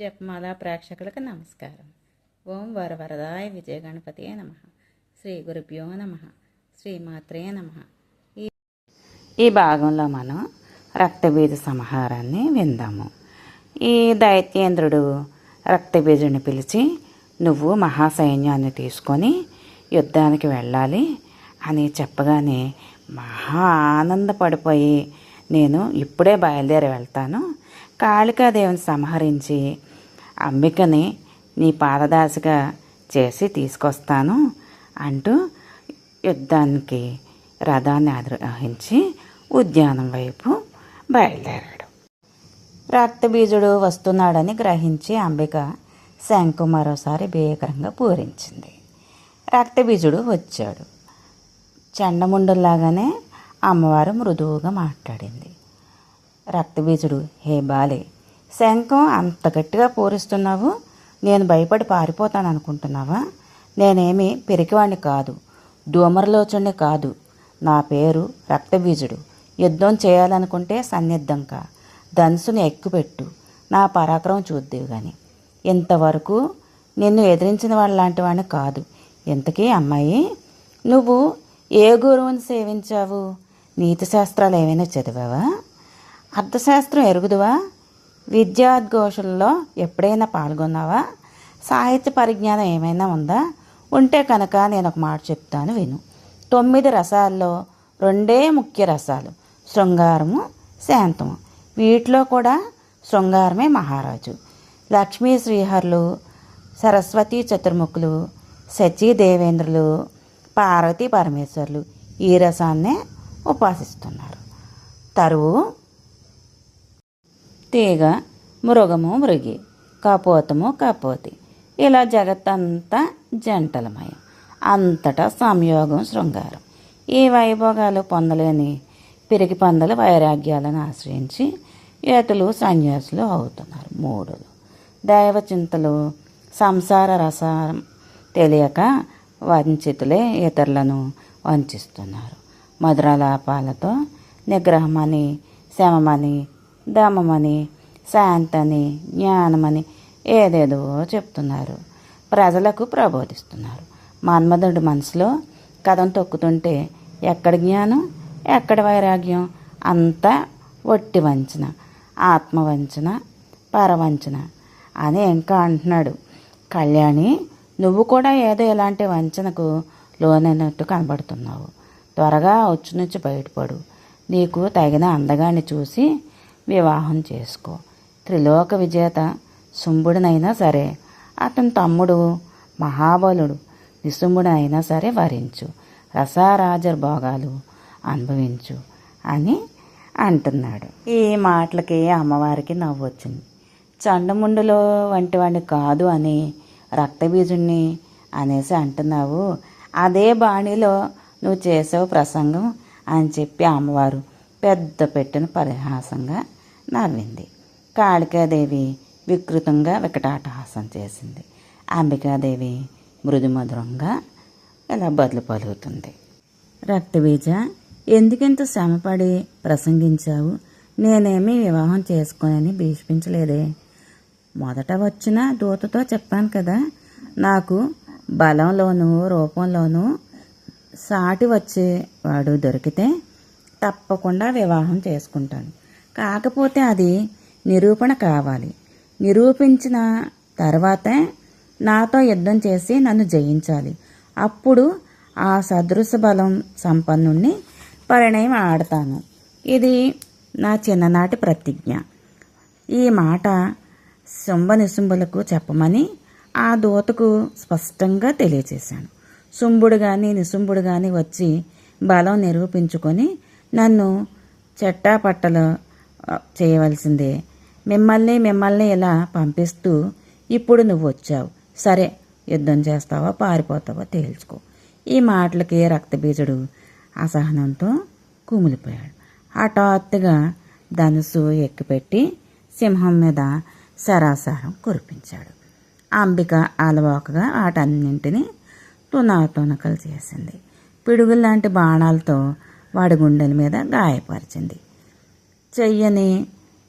జపమాల ప్రేక్షకులకు నమస్కారం. ఓం వరవరదాయ విజయ గణపతి నమ. శ్రీ గురుభ్యో నమ. శ్రీమాత్రే నమ. ఈ ఈ భాగంలో మనం రక్తబీజ సంహారాన్ని విందాము. ఈ దైత్యేంద్రుడు రక్తబీజుని పిలిచి నువ్వు మహాసైన్యాన్ని తీసుకొని యుద్ధానికి వెళ్ళాలి అని చెప్పగానే మహా ఆనందపడిపోయి నేను ఇప్పుడే బయలుదేరి వెళ్తాను. కాళికాదేవిని సంహరించి అంబికని నీ పాదదాసిగా చేసి తీసుకొస్తాను అంటూ యుద్ధానికి రథాన్ని ఆగ్రహించి ఉద్యానం వైపు బయలుదేరాడు. రక్తబీజుడు వస్తున్నాడని గ్రహించి అంబిక శంకు మరోసారి భీకరంగా పూరించింది. రక్తబీజుడు వచ్చాడు. చండముండులాగానే అమ్మవారు మృదువుగా మాట్లాడింది. రక్తబీజుడు హే బాలే శంఖం అంత గట్టిగా పూరిస్తున్నావు. నేను భయపడి పారిపోతాను అనుకుంటున్నావా నేనేమి పెరికివాణ్ణి కాదు దూమరలోచుణ్ణి కాదు. నా పేరు రక్తబీజుడు. యుద్ధం చేయాలనుకుంటే సన్నిద్ధంకా ధనుసుని ఎక్కుపెట్టు. నా పరాక్రమం చూద్దేవు గాని. ఇంతవరకు నిన్ను ఎదిరించిన వాళ్ళలాంటి వాడిని కాదు. ఇంతకీ అమ్మాయి? నువ్వు ఏ గురువుని సేవించావు? నీతిశాస్త్రాలు ఏమైనా చదివావా? అర్థశాస్త్రం ఎరుగుదువా? విద్యాద్ఘోషంలో ఎప్పుడైనా పాల్గొన్నావా? సాహిత్య పరిజ్ఞానం ఏమైనా ఉందా? ఉంటే కనుక నేను ఒక మాట చెప్తాను విను. తొమ్మిది రసాల్లో రెండే ముఖ్య రసాలు శృంగారము శాంతము. వీటిలో కూడా శృంగారమే మహారాజు. లక్ష్మీ శ్రీహరులు సరస్వతి చతుర్ముఖులు సచీ దేవేంద్రులు పార్వతీ పరమేశ్వర్లు ఈ రసాన్నే ఉపాసిస్తున్నారు. తరువు తీగ మృగము మృగి కపోతము కపోతి. ఇలా జగత్తంతా జంటలమయం. అంతటా సంయోగం శృంగారం. ఈ వైభోగాలు పొందలేని పిరికి పందల వైరాగ్యాలను ఆశ్రయించి ఏతులు సన్యాసులు అవుతున్నారు. మూడులు దైవచింతలు సంసార రసం తెలియక వంచితులే ఇతరులను వంచిస్తున్నారు. మధురలాపాలతో నిగ్రహమని శమమని దమమని శాంతని జ్ఞానమని ఏదేదో చెప్తున్నారు. ప్రజలకు ప్రబోధిస్తున్నారు. మన్మధుడి మనసులో కథం తొక్కుతుంటే ఎక్కడ జ్ఞానం ఎక్కడ వైరాగ్యం? అంతా ఒట్టి వంచన ఆత్మవంచన పరవంచన అని ఇంకా అంటున్నాడు. కళ్యాణి నువ్వు కూడా ఏదో ఇలాంటి వంచనకు లోనైనట్టు కనబడుతున్నావు. త్వరగా వచ్చి నుంచి బయటపడు. నీకు తగిన అందగాన్ని చూసి వివాహం చేసుకో. త్రిలోక విజేత శుంభుడినైనా సరే అతని తమ్ముడు మహాబలుడు నిశుంభుడైనా సరే వరించు. రసారాజర్ భోగాలు అనుభవించు అని అంటున్నాడు. ఈ మాటలకి అమ్మవారికి నవ్వొచ్చింది. చండముండులో వంటి వాడిని కాదు అని రక్తబీజుణ్ణి అనేసి అంటున్నావు. అదే బాణిలో నువ్వు చేసావు ప్రసంగం అని చెప్పి అమ్మవారు పెద్ద పెట్టిన పరిహాసంగా నవ్వింది. కాళికాదేవి వికృతంగా వికటాటహాసం చేసింది. అంబికాదేవి మృదుమధురంగా ఇలా బదులు పలుకుతుంది. రక్తబీజ ఎందుకింత శ్రమపడి ప్రసంగించావు? నేనేమీ వివాహం చేసుకోనని భీష్మించలేదే. మొదట వచ్చిన దూతతో చెప్పాను కదా నాకు బలంలోనూ రూపంలోనూ సాటి వచ్చేవాడు దొరికితే తప్పకుండా వివాహం చేసుకుంటాను. కాకపోతే అది నిరూపణ కావాలి. నిరూపించిన తర్వాతే నాతో యుద్ధం చేసి నన్ను జయించాలి. అప్పుడు ఆ సదృశ బలం సంపన్నుణ్ణి పరిణయం ఆడతాను. ఇది నా చిన్ననాటి ప్రతిజ్ఞ. ఈ మాట శుంభ నిశుంభులకు చెప్పమని ఆ దూతకు స్పష్టంగా తెలియచేశాను. శుంభుడు కానీ నిశుంభుడు కానీ వచ్చి బలం నిరూపించుకొని నన్ను చెట్టాపట్టలో చేయవలసిందే. మిమ్మల్ని మిమ్మల్ని ఇలా పంపిస్తూ ఇప్పుడు నువ్వు వచ్చావు. సరే యుద్ధం చేస్తావా పారిపోతావో తేల్చుకో. ఈ మాటలకి రక్తబీజుడు అసహనంతో కుమిలిపోయాడు. హఠాత్తుగా ధనుసు ఎక్కిపెట్టి సింహం మీద సరాసారం కురిపించాడు. అంబిక అలవాకగా వాటన్నింటినీ తునాతునకలు చేసింది. పిడుగుల్లాంటి బాణాలతో వాడి గుండెల మీద గాయపరిచింది. చెయ్యని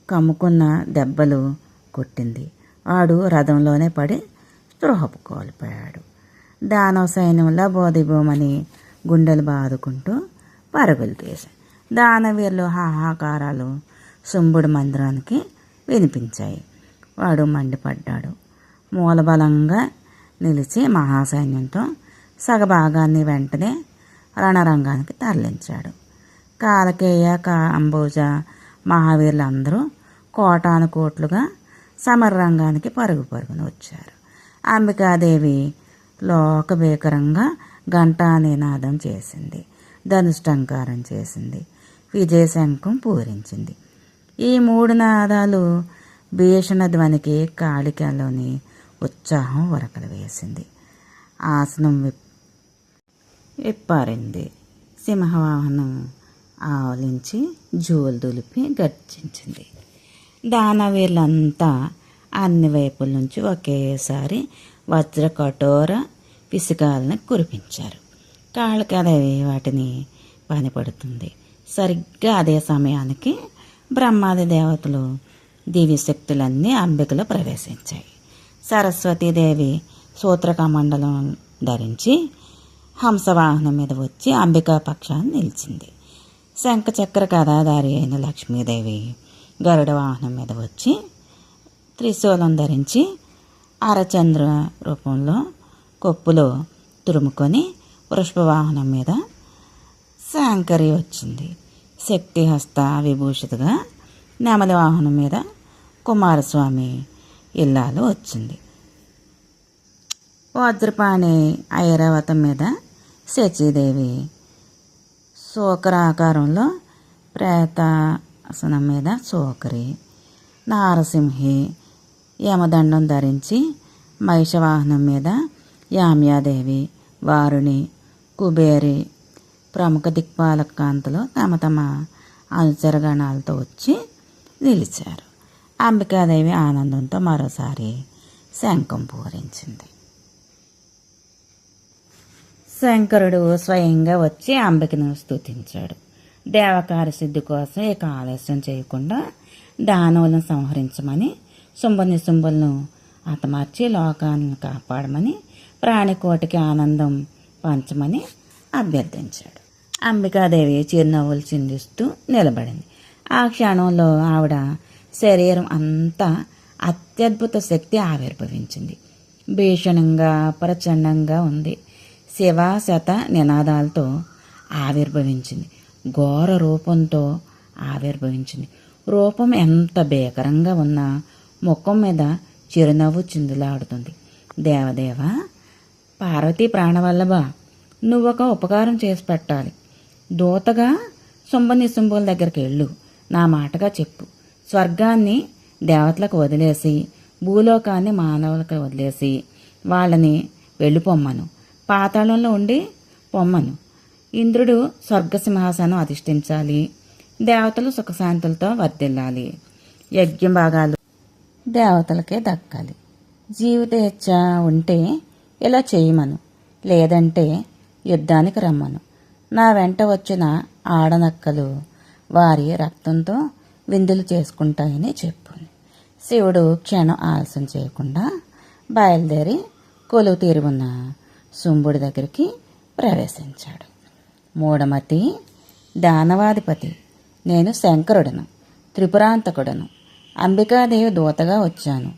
కమ్ముకున్న దెబ్బలు కొట్టింది. వాడు రథంలోనే పడి స్పృహపు కోల్పోయాడు. దానవ సైన్యంలో బోధిభూమని గుండెలు బాదుకుంటూ పరుగులు తీశాయి. దానవీరులు హాహాకారాలు శుంభుడి మందిరానికి వినిపించాయి. వాడు మండిపడ్డాడు. మూలబలంగా నిలిచి మహాసైన్యంతో సగభాగాన్ని వెంటనే రణరంగానికి తరలించాడు. కాలకేయ కాంబోజ మహావీరులందరూ కోటాను కోట్లుగా సమరరంగానికి పరుగు పరుగున వచ్చారు. అంబికాదేవి లోకభీకరంగా ఘంటా నినాదం చేసింది ధనుష్టంకారం చేసింది విజయశంఖం పూరించింది. ఈ మూడు నాదాలు భీషణ ధ్వనికి కాళికలోని ఉత్సాహం వరకలు వేసింది. ఆసనం విప్ విప్పారింది. సింహవాహనం ఆవలించి జూలు దులిపి గర్జించింది. దానవీళ్ళంతా అన్ని వైపుల నుంచి ఒకేసారి వజ్ర కఠోర పిసికాలను కురిపించారు కాళ్ళకదవి వాటిని పనిపడుతుంది. సరిగ్గా అదే సమయానికి బ్రహ్మాది దేవతలు దివ్యశక్తులన్నీ అంబికలో ప్రవేశించాయి. సరస్వతీదేవి సూత్రకమండలం ధరించి హంసవాహనం మీద వచ్చి అంబికా పక్షాన్ని నిలిచింది. శంఖచక్ర కథాధారి అయిన లక్ష్మీదేవి గరుడ వాహనం మీద వచ్చి త్రిశూలం ధరించి అరచంద్ర రూపంలో కొప్పులో తురుముకొని వృషభవాహనం మీద శాంకరి వచ్చింది. శక్తి హస్త విభూషితగా నెమలి వాహనం మీద కుమారస్వామి ఇల్లాలు వచ్చింది. వజ్రపాణి ఐరావతం మీద శచీదేవి శోకరాకారంలో ప్రేతాసనం మీద సోకరి నారసింహి యమదండం ధరించి మహిషవాహనం మీద యామ్యాదేవి వారుణి కుబేరి ప్రముఖ దిక్పాలక కాంతలు తమ తమ అనుచరగణాలతో వచ్చి నిలిచారు. అంబికాదేవి ఆనందంతో మరోసారి శంఖం పూరించింది. శంకరుడు స్వయంగా వచ్చి అంబికను స్తుతించాడు. దేవకార్య సిద్ధి కోసం ఇక ఆలస్యం చేయకుండా దానవులను సంహరించమని శుంభని శుంభులను హతమార్చి లోకాన్ని కాపాడమని ప్రాణికోటికి ఆనందం పంచమని అభ్యర్థించాడు. అంబికాదేవి చిరునవ్వులు చిందిస్తూ నిలబడింది. ఆ క్షణంలో ఆవిడ శరీరం అంతా అత్యద్భుత శక్తి ఆవిర్భవించింది. భీషణంగా ప్రచండంగా ఉంది. శివ శత నినాదాలతో ఆవిర్భవించింది. ఘోర రూపంతో ఆవిర్భవించింది. రూపం ఎంత భీకరంగా ఉన్నా ముఖం మీద చిరునవ్వు చిందులాడుతుంది. దేవదేవ పార్వతీ ప్రాణవల్లభ నువ్వొక ఉపకారం చేసి పెట్టాలి. దూతగా శుంభ నిశుంభుల దగ్గరికి వెళ్ళు. నా మాటగా చెప్పు. స్వర్గాన్ని దేవతలకు వదిలేసి భూలోకాన్ని మానవులకు వదిలేసి వాళ్ళని వెళ్ళిపోమ్మను. పాతాళంలో ఉండి పొమ్మను ఇంద్రుడు స్వర్గసింహాసనం అధిష్ఠించాలి. దేవతలు సుఖశాంతులతో వర్ధిల్లాలి. యజ్ఞ భాగాలు దేవతలకే దక్కాలి. జీవితేచ్ఛ ఉంటే ఇలా చేయమను. లేదంటే యుద్ధానికి రమ్మను. నా వెంట వచ్చిన ఆడనక్కలు వారి రక్తంతో విందులు చేసుకుంటాయని చెప్పు శివుడు క్షణం ఆలస్యం చేయకుండా బయలుదేరి కొలువు తీరు ఉన్న శుంభుడి దగ్గరికి ప్రవేశించాడు. మూడమతి దానవాధిపతి నేను శంకరుడను త్రిపురాంతకుడను అంబికాదేవి దూతగా వచ్చాను.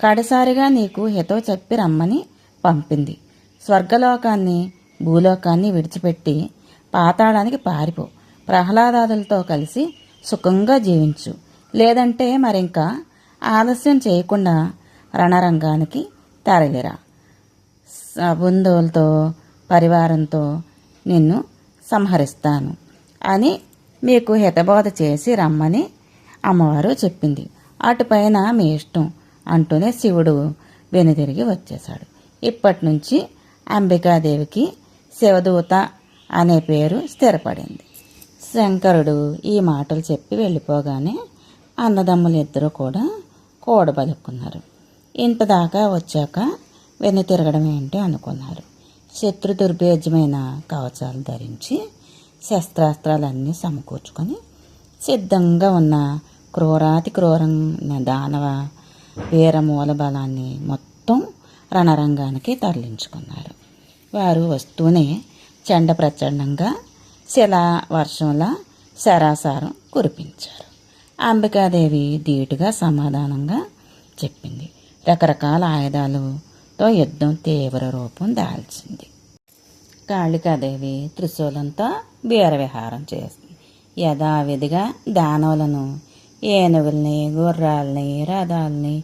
కడసారిగా నీకు హితో చెప్పి రమ్మని పంపింది. స్వర్గలోకాన్ని భూలోకాన్ని విడిచిపెట్టి పాతాళానికి పారిపో. ప్రహ్లాదాదులతో కలిసి సుఖంగా జీవించు. లేదంటే మరింకా ఆలస్యం చేయకుండా రణరంగానికి తరలిరా. బంధువులతో పరివారంతో నిన్ను సంహరిస్తాను అని మీకు హితబోధ చేసి రమ్మని అమ్మవారు చెప్పింది. అటుపైన మీ ఇష్టం అంటూనే శివుడు వెనుదిరిగి వచ్చేశాడు. ఇప్పటి నుంచి అంబికాదేవికి శివదూత అనే పేరు స్థిరపడింది. శంకరుడు ఈ మాటలు చెప్పి వెళ్ళిపోగానే అన్నదమ్ములు ఇద్దరూ కూడా కోడబలుక్కున్నారు ఇంతదాకా వచ్చాక వెన్ను తిరగడం ఏంటి అనుకున్నారు. శత్రు దుర్భేద్యమైన కవచాలు ధరించి శస్త్రాస్త్రాలన్నీ సమకూర్చుకొని సిద్ధంగా ఉన్న క్రూరాతి క్రూరం దానవ వీరమూల బలాన్ని మొత్తం రణరంగానికి తరలించుకున్నారు. వారు వస్తూనే చెండ ప్రచండంగా శిలా వర్షంలా శరాసారం కురిపించారు. అంబికాదేవి ధీటుగా సమాధానంగా చెప్పింది. రకరకాల ఆయుధాలు తో యుద్ధం తీవ్ర రూపం దాల్చింది. కాళికాదేవి త్రిశూలంతో వీరవిహారం చేస్తుంది. యథావిధిగా దానవులను ఏనుగుల్ని గుర్రాల్ని రథాల్ని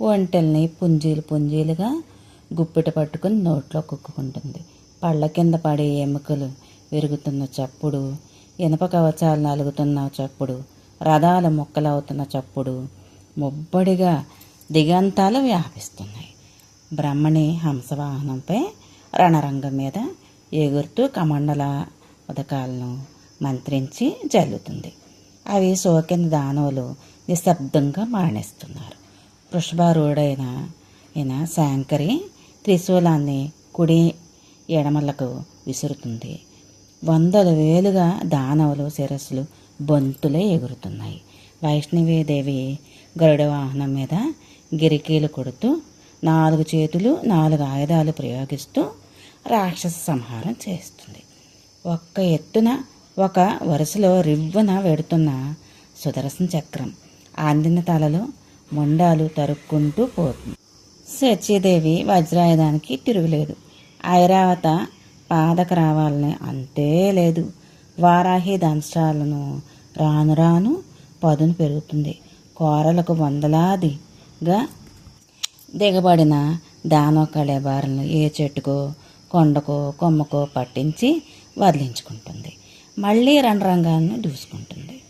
ఒంటెల్ని పుంజీలు పుంజీలుగా గుప్పిట పట్టుకుని నోట్లో కుక్కుకుంటుంది. పళ్ళ కింద పడే ఎముకలు విరుగుతున్న చప్పుడు ఇనప కవచాలు నలుగుతున్న చప్పుడు రథాలు మొక్కలవుతున్న చప్పుడు ముబ్బడిగా దిగంతాలు వ్యాపిస్తున్నాయి. బ్రహ్మణి హంసవాహనంపై రణరంగం మీద ఎగురుతూ కమండల ఉదకాలను మంత్రించి జల్లుతుంది. అవి సోకిన దానవులు నిశ్శబ్దంగా మరణిస్తున్నారు వృషభారూఢైన ఈయన శాంకరి త్రిశూలాన్ని కుడి ఎడమలకు విసురుతుంది. వందల వేలుగా దానవులు శిరస్సులు బొంతులే ఎగురుతున్నాయి. వైష్ణవీదేవి గరుడ వాహనం మీద గిరికీలు కొడుతూ నాలుగు చేతులు నాలుగు ఆయుధాలు ప్రయోగిస్తూ రాక్షస సంహారం చేస్తుంది. ఒక్క ఎత్తున ఒక వరుసలో రివ్వన వెడుతున్న సుదర్శన చక్రం ఆందిన తలలో మొండాలు తరుక్కుంటూ పోతుంది. సత్యదేవి వజ్రాయుధానికి తిరుగులేదు. ఐరావత పాదక రావాలని అంతే లేదు. వారాహి దంశాలను రాను రాను పదును పెరుగుతుంది. కోరలకు వందలాదిగా దిగబడిన దానవ కళేబారలను ఏ చెట్టుకో కొండకో కొమ్మకో పట్టించి వదిలించుకుంటుంది. మళ్ళీ రణరంగాన్ని దూసుకుంటుంది.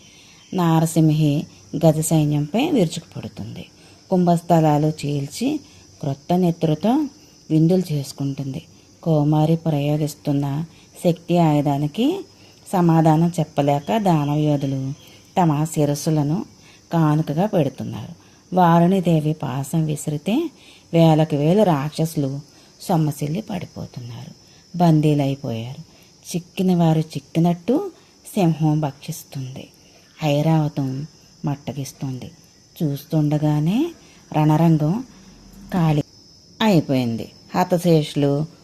నారసింహి గజ సైన్యంపై విరుచుకుపడుతుంది. కుంభస్థలాలు చీల్చి క్రొత్త నెత్తురుతో విందులు చేసుకుంటుంది. కోమారి ప్రయోగిస్తున్న శక్తి ఆయుధానికి సమాధానం చెప్పలేక దానవయోధులు తమ శిరస్సులను కానుకగా పెడుతున్నారు. వారుణిదేవి పాసం విసిరితే వేలకు వేలు రాక్షసులు సొమ్మసిల్లి పడిపోతున్నారు. బందీలైపోయారు. చిక్కిన వారు చిక్కినట్టు సింహం భక్షిస్తుంది. ఐరావతం మట్టగిస్తుంది. చూస్తుండగానే రణరంగం ఖాళీ అయిపోయింది. హతశేషులు